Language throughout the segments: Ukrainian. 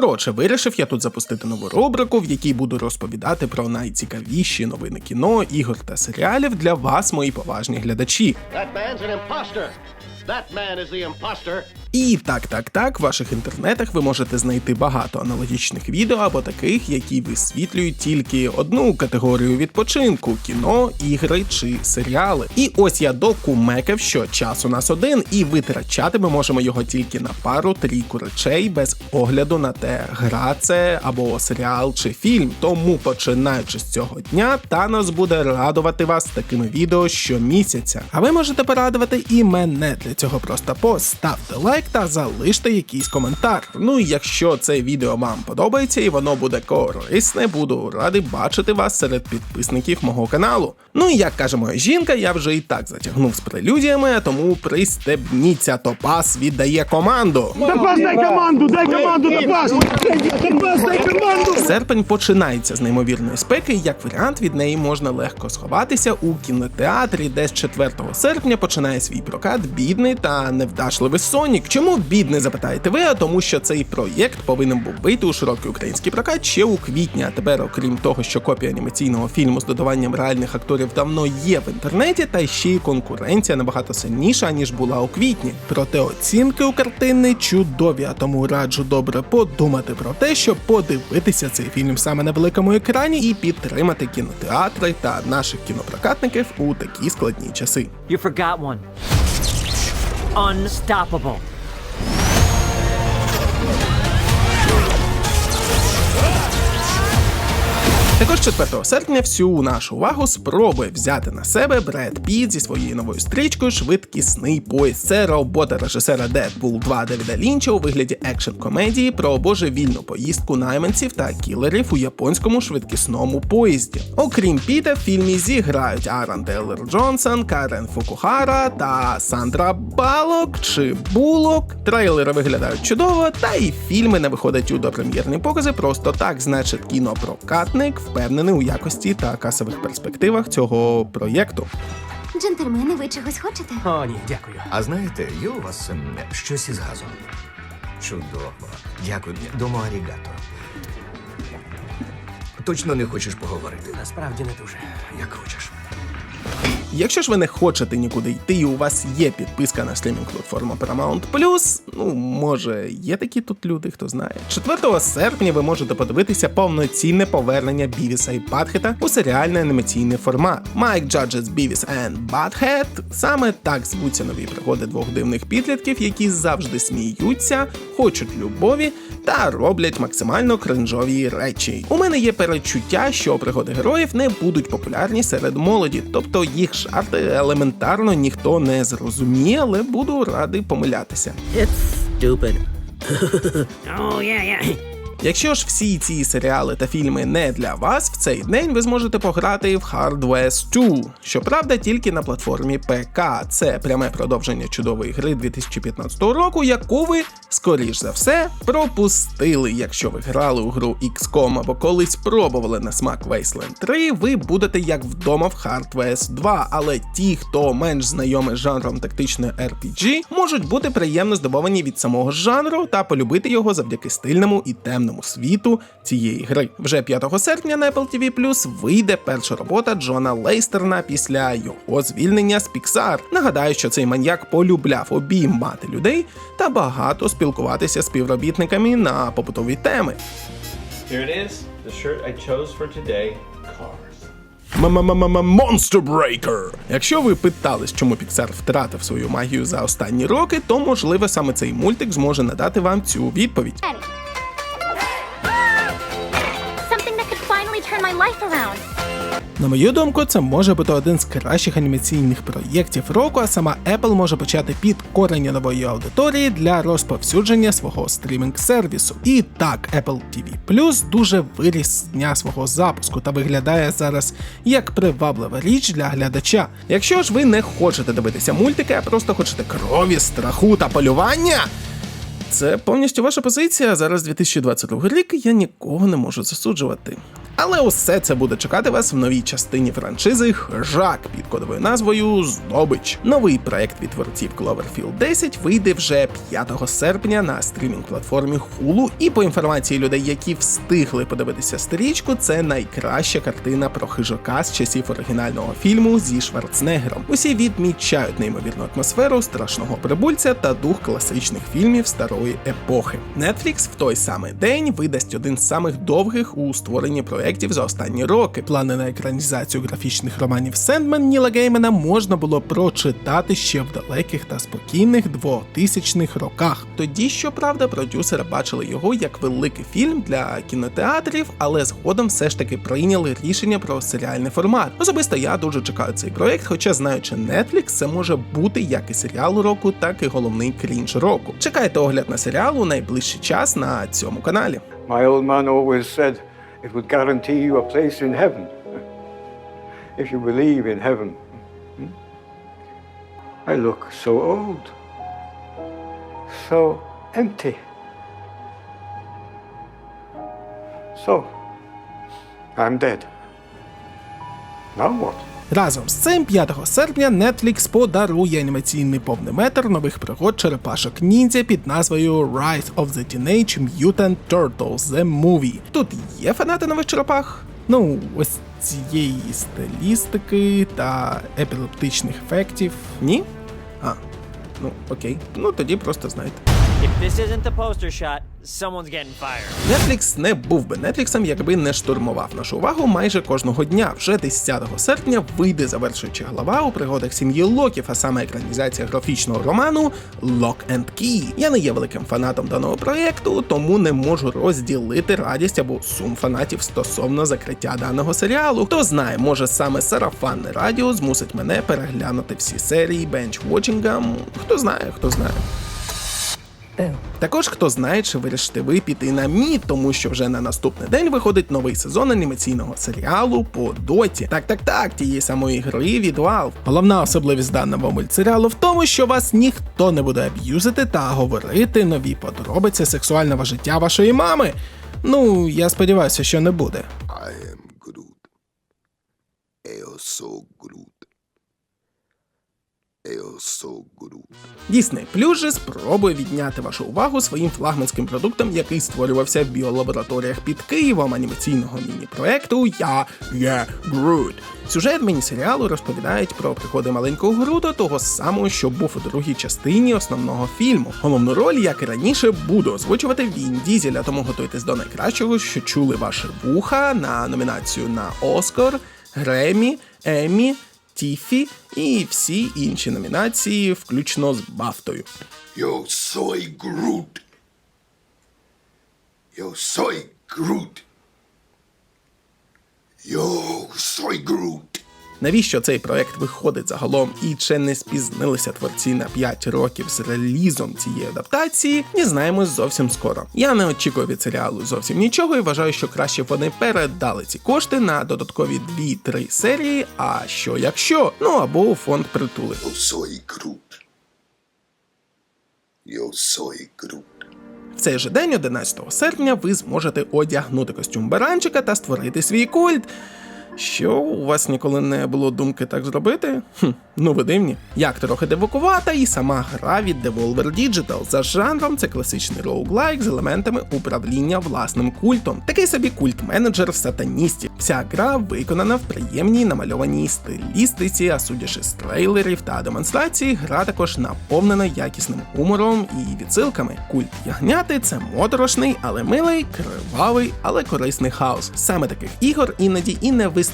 Коротше, вирішив я тут запустити нову рубрику, в якій буду розповідати про найцікавіші новини кіно, ігор та серіалів для вас, мої поважні глядачі. That man's an imposter. That man is the imposter. І так, так, так, в ваших інтернетах ви можете знайти багато аналогічних відео або таких, які висвітлюють тільки одну категорію відпочинку: кіно, ігри чи серіали. І ось я докумекав, що час у нас один, і витрачати ми можемо його тільки на пару трійку речей без огляду на те, гра це або серіал чи фільм. Тому починаючи з цього дня, Танос буде радувати вас такими відео щомісяця. А ви можете порадувати і мене. Для цього просто поставте лайк та залиште якийсь коментар. Ну і якщо це відео вам подобається і воно буде корисне, буду радий бачити вас серед підписників мого каналу. Ну і як каже моя жінка, я вже і так затягнув з прелюдіями, тому пристебніться, Топас віддає команду. Топас, дай команду, дай команду, Топас! Топас, дай команду! Серпень починається з неймовірної спеки. і Як варіант, від неї можна легко сховатися у кінотеатрі, де з 4 серпня починає свій прокат бідний та невдашливий Сонік. Чому бідний, запитаєте ви? А тому, що цей проєкт повинен був вийти у широкий український прокат ще у квітні. А тепер, окрім того, що копія анімаційного фільму з додаванням реальних акторів давно є в інтернеті, та ще й конкуренція набагато сильніша ніж була у квітні. Проте оцінки у картини чудові, а тому раджу добре подумати про те, щоб подивитися цей фільм саме на великому екрані і підтримати кінотеатри та наших кінопрокатників у такі складні часи. You forgot one. Unstoppable. Також 4 серпня всю нашу увагу спробує взяти на себе Бред Піт зі своєю новою стрічкою Швидкісний поїзд. Це робота режисера Deadpool 2 Девіда Лінча у вигляді екшн комедії про божевільну поїздку найманців та кілерів у японському швидкісному поїзді. Окрім Піта, в фільмі зіграють Аран Тейлор Джонсон, Карен Фукухара та Сандра Балок чи Булок. Трейлери виглядають чудово, та і фільми не виходять у допрем'єрні покази просто так. Значить, кінопрокатник впевнений у якості та касових перспективах цього проєкту. Джентльмени, ви чогось хочете? О, ні, дякую. А знаєте, є у вас ем, щось із газом? Чудово. Дякую. Домо арігато. Точно не хочеш поговорити? Насправді не дуже. Як хочеш. Якщо ж ви не хочете нікуди йти, і у вас є підписка на стрімінг платформу Paramount ну може є такі тут люди, хто знає. 4 серпня ви можете подивитися повноцінне повернення Бівіса і Батхета у серіальний анімаційний формат. Mike Judge's Beavis and Butthead саме так звуться нові пригоди двох дивних підлітків, які завжди сміються, хочуть любові та роблять максимально кринжові речі. У мене є перечуття, що пригоди героїв не будуть популярні серед молоді, тобто їх жарти елементарно ніхто не зрозуміє, але буду радий помилятися. It's stupid. oh, yeah, yeah. Якщо ж всі ці серіали та фільми не для вас, в цей день ви зможете пограти в Hard West 2, щоправда, тільки на платформі ПК. Це пряме продовження чудової гри 2015 року, яку ви, скоріш за все, пропустили. Якщо ви грали у гру XCOM або колись пробували на смак Wasteland 3, ви будете як вдома в Hard West 2, але ті, хто менш знайомий з жанром тактичної RPG, можуть бути приємно здивовані від самого жанру та полюбити його завдяки стильному і темному світу цієї гри. Вже 5 серпня на Apple TV вийде перша робота Джона Лейстерна після його звільнення з Pixar. Нагадаю, що цей маньяк полюбляв обіймати людей та багато спілкуватися з співробітниками на побутові теми. Here it is, the shirt I chose for today, Cars. Monster Breaker! Якщо ви питались, чому Pixar втратив свою магію за останні роки, то можливо саме цей мультик зможе надати вам цю відповідь. Life around. На мою думку, це може бути один з кращих анімаційних проєктів року, а сама Apple може почати підкорення нової аудиторії для розповсюдження свого стрімінг-сервісу. І так, Apple TV Plus дуже виріс з дня свого запуску та виглядає зараз як приваблива річ для глядача. Якщо ж ви не хочете дивитися мультики, а просто хочете крові, страху та полювання. Це повністю ваша позиція. Зараз 2022 рік, я нікого не можу засуджувати. Але усе це буде чекати вас в новій частині франшизи Хижак під кодовою назвою Здобич. Новий проект від творців Cloverfield 10 вийде вже 5 серпня на стрімінг-платформі Hulu. І по інформації людей, які встигли подивитися стрічку, це найкраща картина про хижака з часів оригінального фільму зі Шварценеггером. Усі відмічають неймовірну атмосферу страшного прибульця та дух класичних фільмів старої епохи. Netflix в той самий день видасть один з самих довгих у створенні проєктів за останні роки. Плани на екранізацію графічних романів Сендмен Ніла Геймена можна було прочитати ще в далеких та спокійних 2000-х роках. Тоді, щоправда, продюсери бачили його як великий фільм для кінотеатрів, але згодом все ж таки прийняли рішення про серіальний формат. Особисто я дуже чекаю цей проект, хоча знаючи Netflix, це може бути як і серіал року, так і головний крінж року. Чекайте огляд на серіал у найближчий час на цьому каналі. My old man always said it would guarantee you a place in heaven. If you believe in heaven. Hmm? I look so old, so empty. So, I'm dead. Now what? Разом з цим 5 серпня Netflix подарує анімаційний повний метр нових пригод черепашок ніндзя під назвою Rise of the Teenage Mutant Turtles The Movie. Тут є фанати нових черепах? Ну, ось цієї стилістики та епілептичних ефектів. Ні? А, ну окей. Ну тоді просто знайте. If this isn't the poster shot, someone's getting fired. Netflix не був би Netflix, якби не штурмував нашу увагу майже кожного дня. Вже 10 серпня вийде завершуюча глава у пригодах сім'ї Локів, а саме екранізація графічного роману Lock and Key. Я не є великим фанатом даного проєкту, тому не можу розділити радість або сум фанатів стосовно закриття даного серіалу. Хто знає, може саме сарафанне радіо змусить мене переглянути всі серії бенч-вотчингам. Хто знає, хто знає. Також хто знає, чи вирішите ви піти на мід, тому що вже на наступний день виходить новий сезон анімаційного серіалу по доті. Так, так, так, тієї самої гри від Valve. Головна особливість даного мультсеріалу в тому, що вас ніхто не буде аб'юзити та говорити нові подробиці сексуального життя вашої мами. Ну, я сподіваюся, що не буде. Disney Plus же спробує відняти вашу увагу своїм флагманським продуктом, який створювався в біолабораторіях під Києвом анімаційного міні-проекту Я є Грут. Сюжет міні-серіалу розповідають про пригоди маленького Грута, того самого, що був у другій частині основного фільму. Головну роль, як і раніше, буду озвучувати Він Дізеля, тому готуйтесь до найкращого, що чули ваші вуха на номінацію на Оскар, Гремі, Еммі, Тіфі і всі інші номінації, включно з Бафтою. Yo soy Groot. Yo soy Groot. Yo soy Groot. Навіщо цей проект виходить загалом і чи не спізнилися творці на 5 років з релізом цієї адаптації, дізнаємось зовсім скоро. Я не очікую від серіалу зовсім нічого і вважаю, що краще б вони передали ці кошти на додаткові 2-3 серії. А що якщо? Ну або у фонд притули. В цей же день, 11 серпня, ви зможете одягнути костюм баранчика та створити свій культ. Що у вас ніколи не було думки так зробити? Хм, ну ви дивні. Як трохи дивакувата, і сама гра від Devolver Digital. За жанром це класичний роуглайк з елементами управління власним культом. Такий собі культ-менеджер сатаністів. Вся гра виконана в приємній намальованій стилістиці, а судячи з трейлерів та демонстрацій, гра також наповнена якісним гумором і відсилками. Культ ягняти це моторошний, але милий, кривавий, але корисний хаос. Саме таких ігор іноді і не вистачає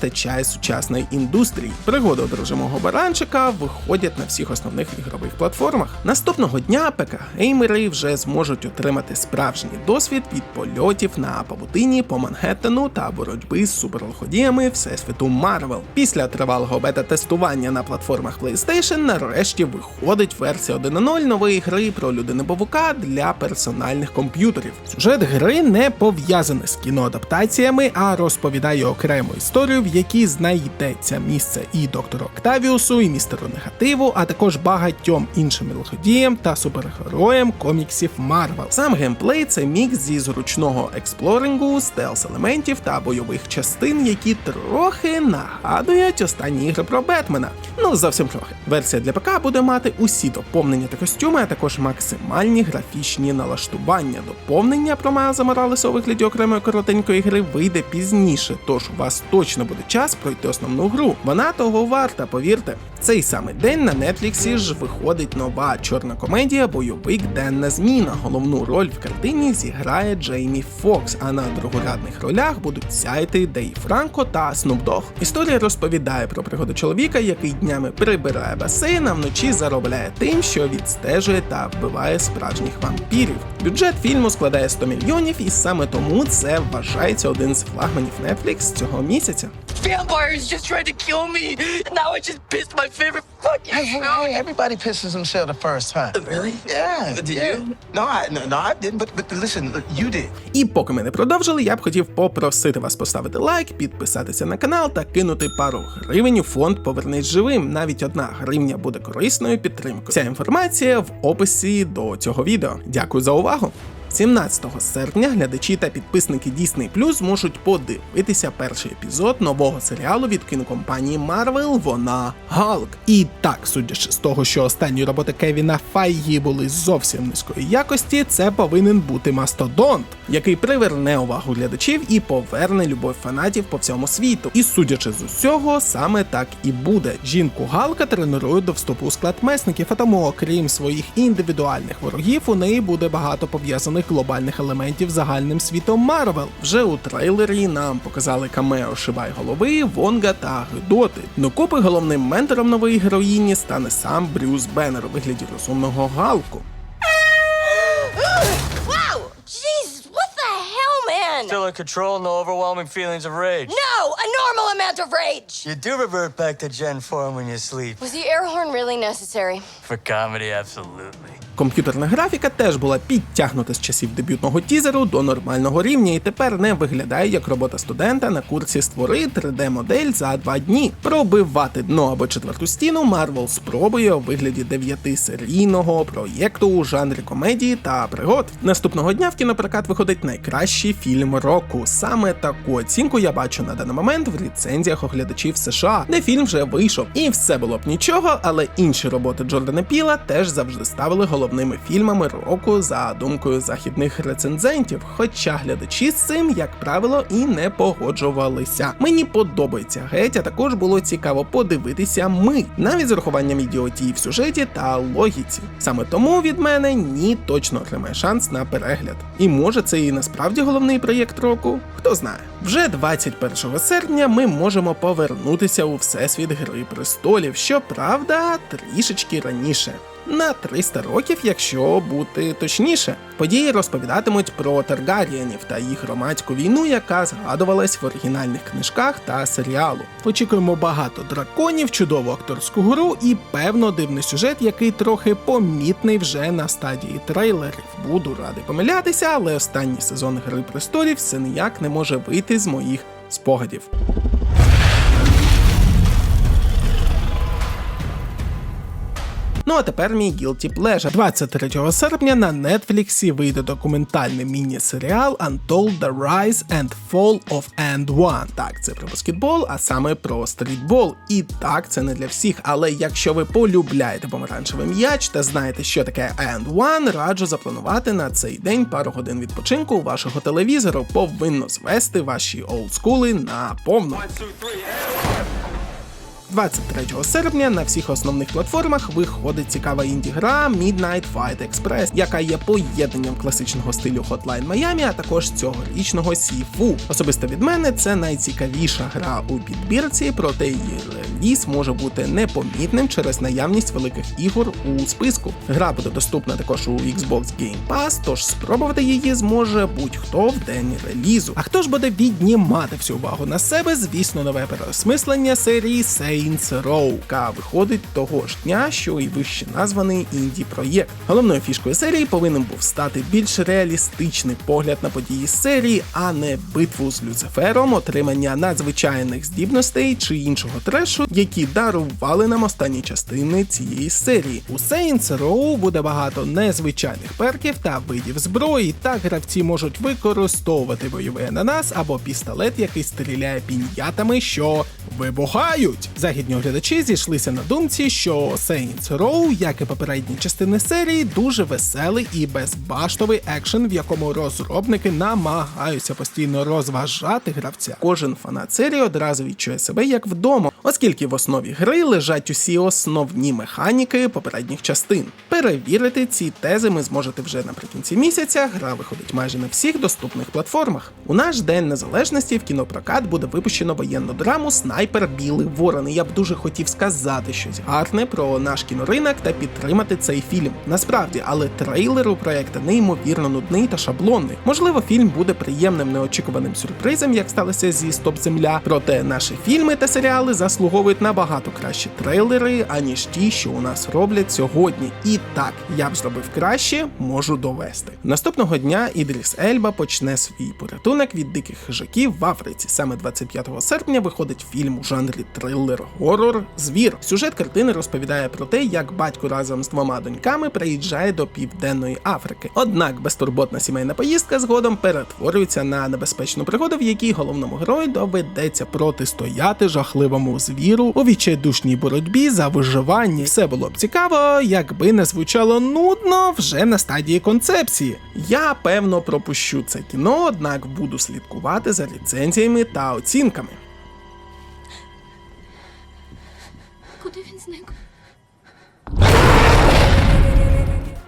сучасної індустрії. Пригоди одержимого баранчика виходять на всіх основних ігрових платформах. Наступного дня ПК-геймери вже зможуть отримати справжній досвід від польотів на павутині по Манхеттену та боротьби з суперлиходіями Всесвіту Марвел. Після тривалого бета-тестування на платформах PlayStation нарешті виходить версія 1.0 нової гри про людину Павука для персональних комп'ютерів. Сюжет гри не пов'язаний з кіноадаптаціями, а розповідає окрему історію категорію, в якій знайдеться місце і доктору Октавіусу, і містеру негативу, а також багатьом іншим лиходіям та супергероям коміксів Марвел. Сам геймплей це мікс зі зручного експлорингу, стелс елементів та бойових частин, які трохи нагадують останні ігри про Бетмена. Ну зовсім трохи. Версія для ПК буде мати усі доповнення та костюми, а також максимальні графічні налаштування. Доповнення про Майлза Моралеса у вигляді окремої коротенької гри вийде пізніше, тож у вас точно буде час пройти основну гру. Вона того варта, повірте. Цей самий день на Нетфліксі ж виходить нова чорна комедія Бойовик Денна зміна. Головну роль в картині зіграє Джеймі Фокс, а на другорядних ролях будуть сяйти Дей Франко та Снуп Дог. Історія розповідає про пригоду чоловіка, який днями прибирає басейн, а вночі заробляє тим, що відстежує та вбиває справжніх вампірів. Бюджет фільму складає 100 мільйонів, і саме тому це вважається один з флагманів Netflix цього місяця. Vampires just tried to kill me. Now I just pissed my favorite fucking show. Everybody pisses himself the first time. Really? Yeah. Did yeah. you? No, I no, no, I didn't. But but listen, you did. І поки ми не продовжили, я б хотів попросити вас поставити лайк, підписатися на канал та кинути пару гривень у фонд Повернись живим. Навіть одна гривня буде корисною підтримкою. Вся інформація в описі до цього відео. Дякую за увагу. 17 серпня глядачі та підписники Disney Plus зможуть подивитися перший епізод нового серіалу від кінокомпанії Marvel Вона Галк. І так, судячи з того, що останні роботи Кевіна Файгі були зовсім низької якості, це повинен бути мастодонт, який приверне увагу глядачів і поверне любов фанатів по всьому світу. І судячи з усього, саме так і буде. Жінку Галка тренують до вступу у склад месників, а тому, окрім своїх індивідуальних ворогів, у неї буде багато пов'язаних глобальних елементів загальним світом Марвел. Вже у трейлері нам показали камео Шибай голови, Вонга та Гидоти. Докупи головним ментором нової героїні стане сам Брюс Беннер у вигляді розумного Галку. Still in control, no overwhelming feelings of rage. No, a normal amount of rage. You do revert back to Gen form when you sleep. Was the air horn really necessary? For comedy, absolutely. Комп'ютерна графіка теж була підтягнута з часів дебютного тізеру до нормального рівня і тепер не виглядає як робота студента на курсі створи 3D-модель за два дні. Пробивати дно або четверту стіну Marvel спробує у вигляді дев'ятисерійного проєкту у жанрі комедії та пригод. Наступного дня в кінопрокат виходить найкращий фільм року. Саме таку оцінку я бачу на даний момент в ліцензіях оглядачів США, де фільм вже вийшов. І все було б нічого, але інші роботи Джордана Піла теж завжди ставили головними фільмами року за думкою західних рецензентів. Хоча глядачі з цим, як правило, і не погоджувалися. Мені подобається геть, а також було цікаво подивитися ми, навіть з урахуванням ідіотії в сюжеті та логіці. Саме тому від мене ні точно отримає шанс на перегляд. І може це і насправді головний проєкт року? Хто знає. Вже 21 серпня ми можемо повернутися у всесвіт Гри престолів, щоправда, трішечки раніше. На 300 років, якщо бути точніше, події розповідатимуть про Таргарієнів та їх громадську війну, яка згадувалась в оригінальних книжках та серіалу. Очікуємо багато драконів, чудову акторську гру і певно дивний сюжет, який трохи помітний вже на стадії трейлерів. Буду радий помилятися, але останній сезон Гри престолів все ніяк не може вийти з моїх спогадів. Ну а тепер мій Guilty Pleasure. 23 серпня на Нетфліксі вийде документальний міні-серіал Untold The Rise and Fall of And One. Так, це про баскетбол, а саме про стрітбол. І так, це не для всіх. Але якщо ви полюбляєте помаранчевий м'яч та знаєте, що таке And One, раджу запланувати на цей день пару годин відпочинку вашого телевізору. Повинно звести ваші олдскули на повну. 23 серпня на всіх основних платформах виходить цікава інді-гра Midnight Fight Express, яка є поєднанням класичного стилю Hotline Miami, а також цьогорічного Сіфу. Особисто від мене це найцікавіша гра у підбірці, проте її реліз може бути непомітним через наявність великих ігор у списку. Гра буде доступна також у Xbox Game Pass, тож спробувати її зможе будь-хто в день релізу. А хто ж буде віднімати всю увагу на себе? Звісно, нове переосмислення серії Saints Saints Row, яка виходить того ж дня, що і вище названий інді проєкт. Головною фішкою серії повинен був стати більш реалістичний погляд на події серії, а не битву з Люцифером, отримання надзвичайних здібностей чи іншого трешу, які дарували нам останні частини цієї серії. У Saints Row буде багато незвичайних перків та видів зброї. Так гравці можуть використовувати бойовий ананас або пістолет, який стріляє піньятами, що вибухають. Західні оглядачі зійшлися на думці, що Saints Row, як і попередні частини серії, дуже веселий і безбаштовий екшен, в якому розробники намагаються постійно розважати гравця. Кожен фанат серії одразу відчує себе як вдома, оскільки в основі гри лежать усі основні механіки попередніх частин. Перевірити ці тези ми зможете вже наприкінці місяця. Гра виходить майже на всіх доступних платформах. У наш день незалежності в кінопрокат буде випущено воєнну драму Снайпер Білий Ворон. Я б дуже хотів сказати щось гарне про наш кіноринок та підтримати цей фільм. Насправді, але трейлер у проекту неймовірно нудний та шаблонний. Можливо, фільм буде приємним неочікуваним сюрпризом, як сталося зі Стоп Земля. Проте наші фільми та серіали заслуговують набагато кращі трейлери, аніж ті, що у нас роблять сьогодні. І так, я б зробив краще, можу довести. Наступного дня Ідріс Ельба почне свій порятунок від диких хижаків в Африці. Саме 25 серпня виходить фільм у жанрі трилер горор Звір. Сюжет картини розповідає про те, як батько разом з двома доньками приїжджає до південної Африки. Однак безтурботна сімейна поїздка згодом перетворюється на небезпечну пригоду, в якій головному герою доведеться протистояти жахливому звіру у відчайдушній боротьбі за виживання. Все було б цікаво, якби не звучало нудно вже на стадії концепції. Я певно пропущу це кіно, однак буду слідкувати за ліцензіями та оцінками.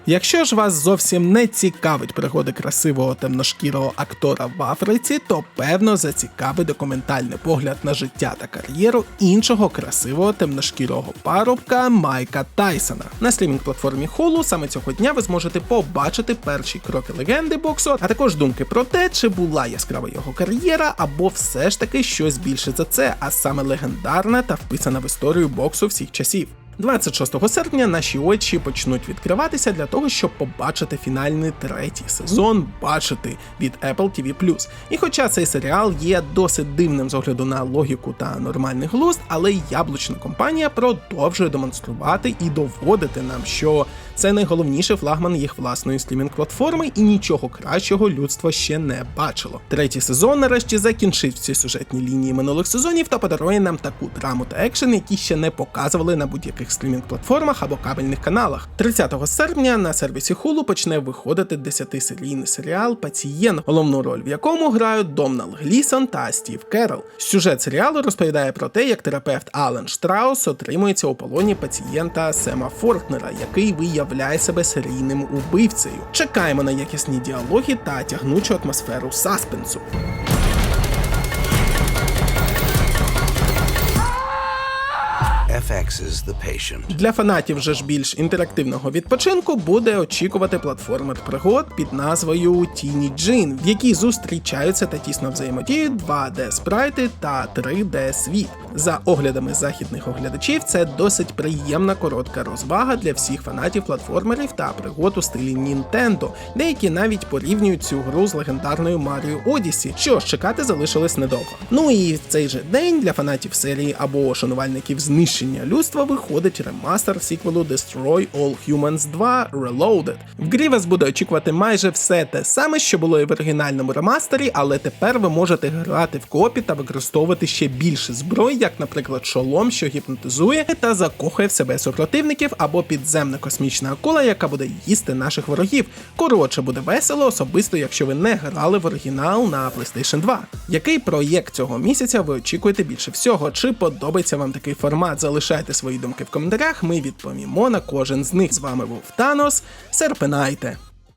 Якщо ж вас зовсім не цікавить пригоди красивого темношкірого актора в Африці, то певно зацікавить документальний погляд на життя та кар'єру іншого красивого темношкірого парубка Майка Тайсона. На стрімінг платформі Hulu саме цього дня ви зможете побачити перші кроки легенди боксу, а також думки про те, чи була яскрава його кар'єра, або все ж таки щось більше за це, а саме легендарна та вписана в історію боксу всіх часів. 26 серпня наші очі почнуть відкриватися для того, щоб побачити фінальний третій сезон бачити від Apple TV+. І хоча цей серіал є досить дивним з огляду на логіку та нормальний глузд, але яблучна компанія продовжує демонструвати і доводити нам, що це найголовніший флагман їх власної стрімінг-платформи, і нічого кращого людство ще не бачило. Третій сезон нарешті закінчить всі сюжетні лінії минулих сезонів та подарує нам таку драму та екшен, які ще не показували на будь-яких стрімінг-платформах або кабельних каналах. 30 серпня на сервісі Hulu почне виходити 10-серійний серіал Пацієнт, головну роль в якому грають Домнал Глісон та Стів Керрол. Сюжет серіалу розповідає про те, як терапевт Ален Штраус отримується у полоні пацієнта Сема Фортнера, який виявляє себе серійним убивцею. Чекаємо на якісні діалоги та тягнучу атмосферу саспенсу. Для фанатів вже ж більш інтерактивного відпочинку буде очікувати платформер пригод під назвою Teeny Jin, в якій зустрічаються та тісно взаємодіють 2D спрайти та 3D світ. За оглядами західних оглядачів, це досить приємна коротка розвага для всіх фанатів платформерів та пригод у стилі Nintendo. Деякі навіть порівнюють цю гру з легендарною Mario Odyssey, що чекати залишилось недовго. Ну і в цей же день для фанатів серії або шанувальників знищення людства виходить ремастер сіквелу Destroy All Humans 2 Reloaded. В грі вас буде очікувати майже все те саме, що було і в оригінальному ремастері, але тепер ви можете грати в копі та використовувати ще більше зброї, як, наприклад, шолом, що гіпнотизує та закохує в себе супротивників, або підземна космічна акула, яка буде їсти наших ворогів. Коротше, буде весело, особисто, якщо ви не грали в оригінал на PlayStation 2. Який проєкт цього місяця ви очікуєте більше всього? Чи подобається вам такий формат? Залишайте свої думки в коментарях. Ми відповімо на кожен з них. З вами був Танос. Серпинайте!